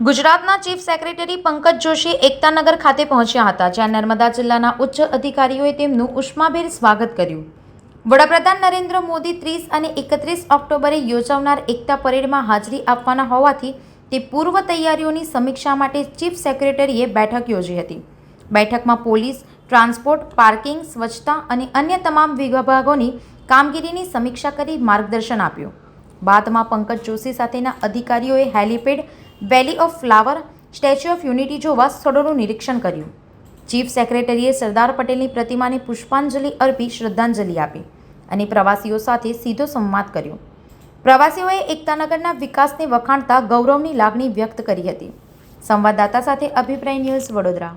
ગુજરાતના chief secretary Pankaj Joshi Ektanagar ખાતે પહોંચ્યા હતા, જ્યાં નર્મદા જિલ્લાના ઉચ્ચ અધિકારીઓએ તેમનું ઉષ્માભેર સ્વાગત કર્યું. વડાપ્રધાન નરેન્દ્ર મોદી ત્રીસ અને એકત્રીસ ઓક્ટોબરે યોજાનાર એકતા પરેડમાં હાજરી આપવાના હોવાથી તે પૂર્વ તૈયારીઓની સમીક્ષા માટે ચીફ સેક્રેટરીએ બેઠક યોજી હતી. બેઠકમાં પોલીસ, ટ્રાન્સપોર્ટ, પાર્કિંગ, સ્વચ્છતા અને અન્ય તમામ વિભાગોની કામગીરીની સમીક્ષા કરી માર્ગદર્શન આપ્યું. બાદમાં પંકજ જોશી સાથેના અધિકારીઓએ helipad, valley of flower, statue of unity જોવા સ્થળોનું નિરીક્ષણ કર્યું. ચીફ સેક્રેટરીએ સરદાર પટેલની પ્રતિમાને પુષ્પાંજલિ અર્પી શ્રદ્ધાંજલિ આપી અને પ્રવાસીઓ સાથે સીધો સંવાદ કર્યો. પ્રવાસીઓએ એકતાનગરના વિકાસને વખાણતા ગૌરવની લાગણી વ્યક્ત કરી હતી. સંવાદદાતા સાથે અભિપ્રાય ન્યૂઝ વડોદરા.